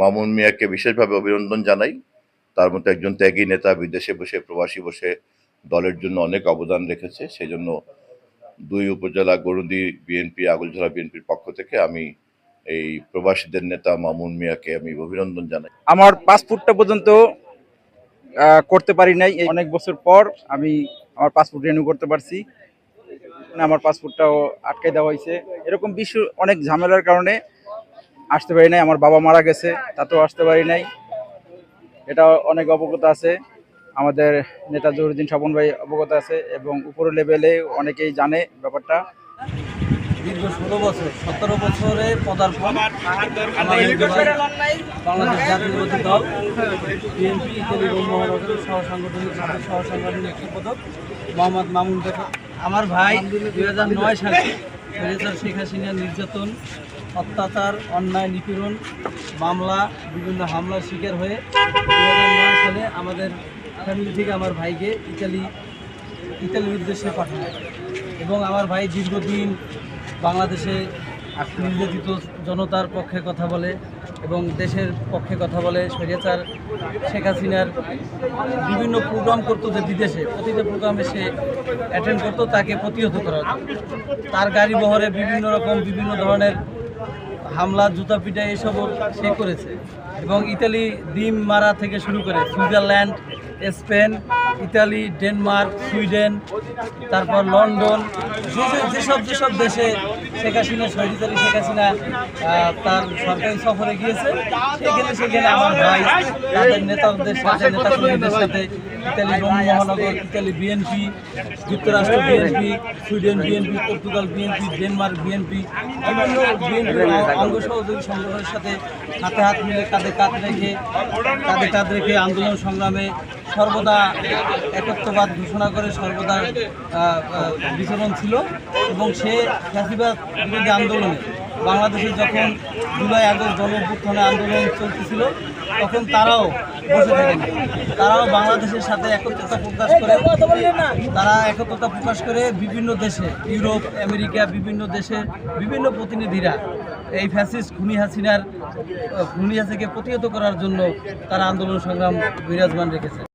মামুন মিয়াকে বিশেষভাবে অভিনন্দন জানাই। তার মতো একজন ত্যাগী নেতা বিদেশে বসে প্রবাসী বসে দলের জন্য অনেক অবদান রেখেছে। সেই জন্য দুই উপজেলা গরুদি বিএনপি আগলঝোলা বিএনপির পক্ষ থেকে আমি এই প্রবাসীদের নেতা মামুন মিয়াকে আমি অভিনন্দন জানাই। আমার পাসপোর্টটা পর্যন্ত করতে পারি নাই। এই অনেক বছর পর আমি আমার পাসপোর্ট রিনিউ করতে পারছি। মানে আমার পাসপোর্টটাও আটকে দেওয়া হয়েছে। এরকম বিশ্ব অনেক ঝামেলার কারণে আসতে পারি নাই, আমার বাবা মারা গেছে, তাতেও আসতে পারি নাই। এটা অনেক অবগত আছে, আমাদের নেতা জহুরুদ্দিন স্বপন ভাই অবগত আছে এবং উপর লেভেলে অনেকেই জানে ব্যাপারটা। দীর্ঘ ষোলো বছর, সতেরো বছরে পদার্পণ বাংলাদেশ জাতীয়তাবাদী দল, বিএনপি মোহাম্মদ মামুন বেগম আমার ভাই দুই হাজার নয় সালে ফেরেজার শেখ হাসিনার নির্যাতন, অত্যাচার, অন্যায়, নিপীড়ন, মামলা, বিভিন্ন হামলার শিকার হয়ে দু হাজার নয় সালে আমাদের ফ্যামিলি থেকে আমার ভাইকে ইতালি, ইতালির উদ্দেশ্যে পাঠানো। এবং আমার ভাই দীর্ঘদিন বাংলাদেশে নির্যাতিত জনতার পক্ষে কথা বলে। এবং দেশের পক্ষে কথা বলে স্বৈরাচার শেখ হাসিনার বিভিন্ন প্রোগ্রাম করতো যে বিদেশে, প্রতিটা প্রোগ্রামে সে অ্যাটেন্ড করতো, তাকে প্রতিহত করা তার গাড়ি বহরে বিভিন্ন রকম, বিভিন্ন ধরনের হামলা, জুতা পিটা, এসবও সে করেছে। এবং ইতালি ডিম মারা থেকে শুরু করে Switzerland, Spain, Italy, Denmark, Sweden, তারপর লন্ডন যেসব যেসব দেশে শেখ হাসিনা শহীদারি শেখ হাসিনা তার সরকারি সফরে গিয়েছে। সেখানে সেখানে আমার ভাই, তাদের নেতাদের সাথে, নেতাকর্মীদের সাথে, ইতালি মহানগর ইতালি বিএনপি যুক্তরাষ্ট্র BNP Sweden BNP Portugal BNP Denmark BNP বিভিন্ন বিএনপি অঙ্গ সহযোগী সংগঠনের সাথে হাতে হাত মিলে কাঁধে কাঁধ রেখে কাঁধে কাঁধ রেখে আন্দোলন সংগ্রামে সর্বদা একত্রবাদ ঘোষণা করে সর্বদা বিচরণ ছিল এবং সে ফ্যাসিবাদ বিরোধী আন্দোলনে বাংলাদেশে যখন জুলাই আগস্ট অভ্যুত্থানে আন্দোলন চলতেছিল, তখন তারাও বসে থাকেন। তারাও বাংলাদেশের সাথে একত্রতা প্রকাশ করে, তারা একত্রতা প্রকাশ করে বিভিন্ন দেশে, ইউরোপ, আমেরিকা, বিভিন্ন দেশে বিভিন্ন প্রতিনিধিরা এই ফ্যাসিস্ট খুনি হাসিনার, খুনি হাসিনাকে প্রতিহত করার জন্য তারা আন্দোলন সংগ্রাম বিরাজমান রেখেছে।